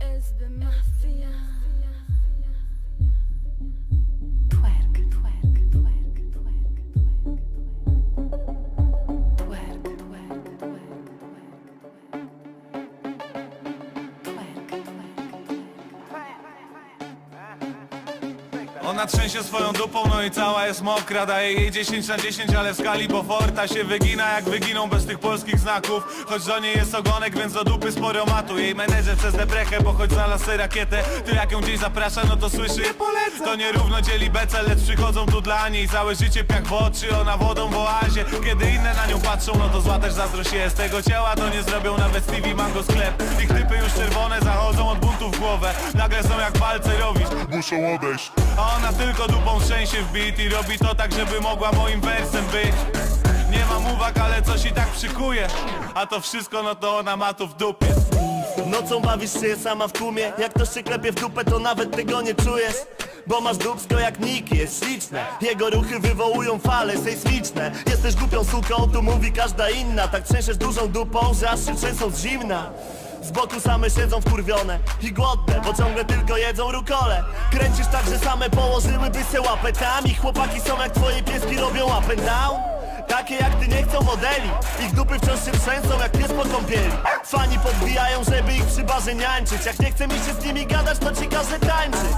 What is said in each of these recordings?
is the mafia. Ona trzęsie swoją dupą, no i cała jest mokra. Daje jej 10 na 10, ale w skali Boforta się wygina Jak wyginą bez tych polskich znaków. Choć do niej jest ogonek, więc do dupy sporo matu. Jej menedżer przez debrechę, bo choć znalazł sobie rakietę To jak ją gdzieś zaprasza, no to słyszy Nie polecę To nierówno dzieli bece, lecz przychodzą tu dla niej Całe życie piach w oczy, ona wodą w oazie Kiedy inne na nią patrzą, no to zła też zazdrość jest. Tego ciała to nie zrobią nawet Stevie Mango sklep. Ich typy już czerwone zachodzą od buntu w głowę. Nagle są jak palce robić muszą odejść. A ona tylko dupą trzęsie w beat i robi to tak, żeby mogła moim wersem być. Nie mam uwag, ale coś i tak przykuje. A to wszystko, no to ona ma tu w dupie. Nocą bawisz się sama w tłumie. Jak ktoś się klepie w dupę to nawet tego nie czujesz. Bo masz dupsko jak Nick, jest śliczne. Jego ruchy wywołują fale sejsmiczne. Jesteś głupią suką, tu mówi każda inna. Tak trzęsiesz dużą dupą, że aż się trzęsą z zimna z boku same siedzą wkurwione i głodne Bo ciągle tylko jedzą rukole. Kręcisz tak, że same położyłyby się łapę. Tam I chłopaki są jak twoje pieski robią up and down. Takie jak ty nie chcą modeli. Ich dupy wciąż się trzęsą jak pies po kąpieli. Fani podbijają, żeby ich przy barze niańczyć Jak nie chce mi się z nimi gadać, to ci każę tańczyć.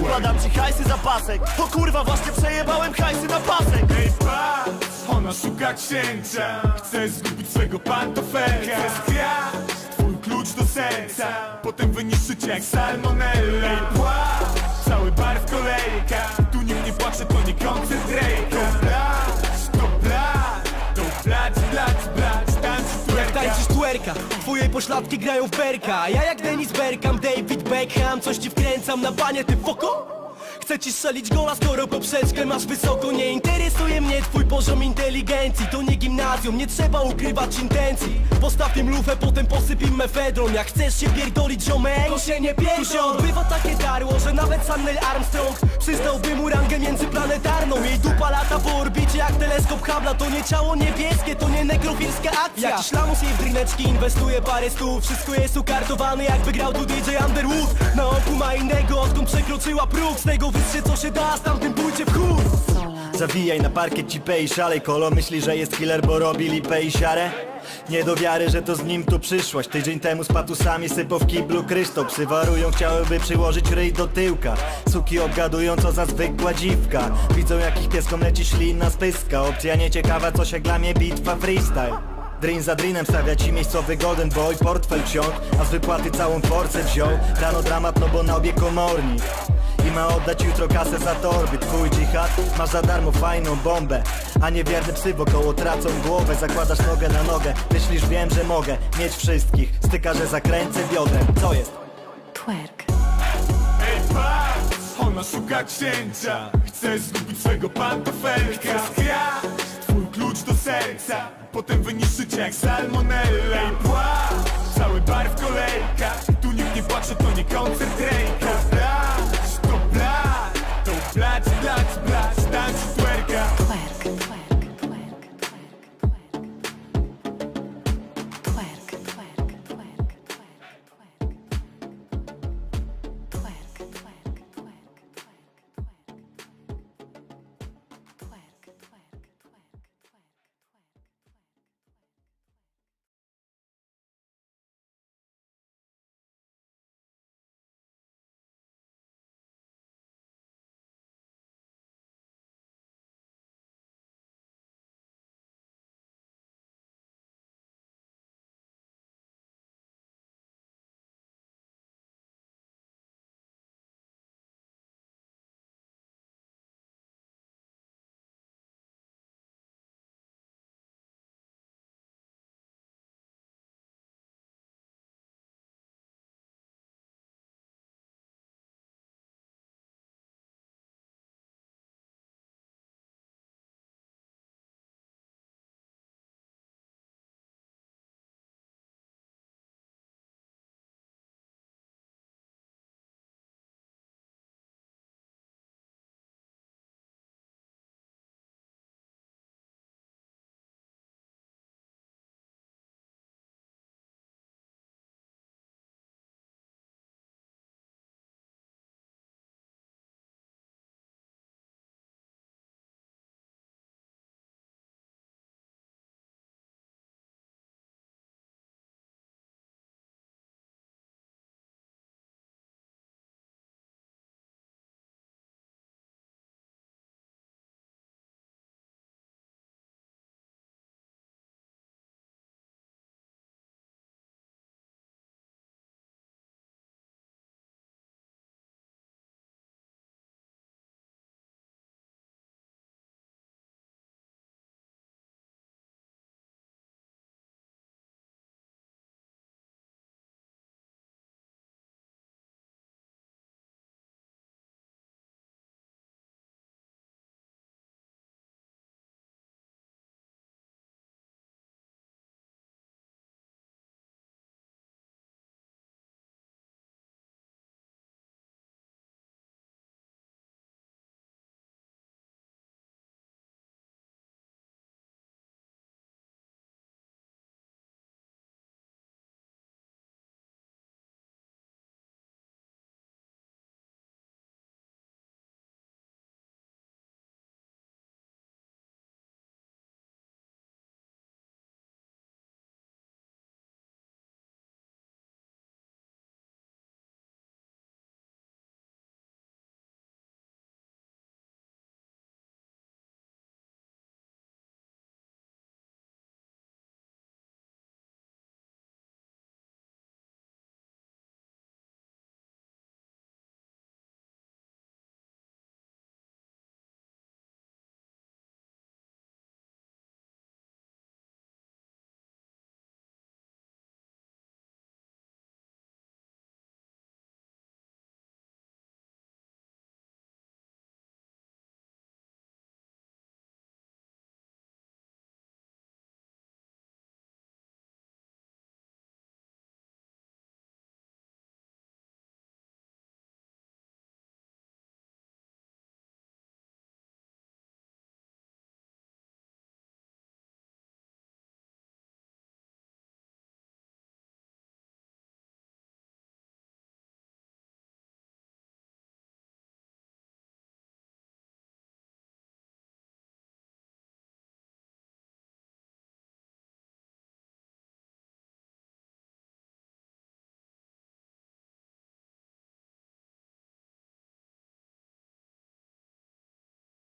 Układam ci hajsy za pasek. O kurwa, właśnie przejebałem hajsy na pasek. Ej patrz, ona szuka księcia. Chce zgubić swego pantofelka Chce Potem wyniszczyć cię jak salmonella. Ej płacz, cały bar w kolejkach Tu nikt nie płacze, to nie koncert Drake'a To plać, to plać, to plać, plać Tańczyć Jak twerka tańczysz twerka, twoje pośladki grają w berka ja jak Dennis Bergkamp, David Beckham. Coś ci wkręcam na banie, ty foko? Chcę ci strzelić gola, skoro poprzeczkę masz wysoko. Nie interesuje mnie twój poziom inteligencji. To nie gimnazjum, nie trzeba ukrywać intencji. Postaw im lufę, potem posyp im mefedron Jak chcesz się pierdolić ziomek, to się nie pierdol. Tu się odbywa takie darło, że nawet sam Neil Armstrong Przyznałby mu rangę międzyplanetarną. Jej dupa lata po orbicie jak teleskop Habla To nie ciało niebieskie, to nie nekrofilska akcja. Jakiś lamus jej w drineczki inwestuje parę stów Wszystko jest ukartowane jakby grał tu DJ Underwood. Na oku ma innego, odkąd przekroczyła próg. Z tego wyższe co się da, z tamtym pójdzie w chór Zawijaj na parkiet cipę i szalej Kolo. Myśli, że jest killer, bo robi lipę i siarę? Nie do wiary, że to z nim tu przyszłaś. Tydzień temu z patusami sypał w kiblu kryształ. Psy warują, chciałyby przyłożyć ryj do tyłka. Suki obgadują, co za zwykła dziwka. Widzą jakich pieskom leci ślina z pyska. Opcja nieciekawa, co się dla mnie bitwa freestyle. Drin za drinem stawia ci miejscowy golden boy Portfel ksiąg, a z wypłaty całą porcję wziął. Rano dramat, no bo na obie komornik i ma oddać jutro kasę za torby Twój dżihad masz za darmo fajną bombę. A niewierne psy wokoło tracą głowę. Zakładasz nogę na nogę. Myślisz wiem, że mogę mieć wszystkich. Styka, że zakręcę biodrem Co jest? Twerk. Ej patrz, ona szuka księcia. Chce zgubić swego pantofelka. Chce skraść twój klucz do serca. Potem wyniszczyć jak salmonella. Ej płacz, cały bar w kolejkach. Tu nikt nie płacze, to nie koncert Drake'a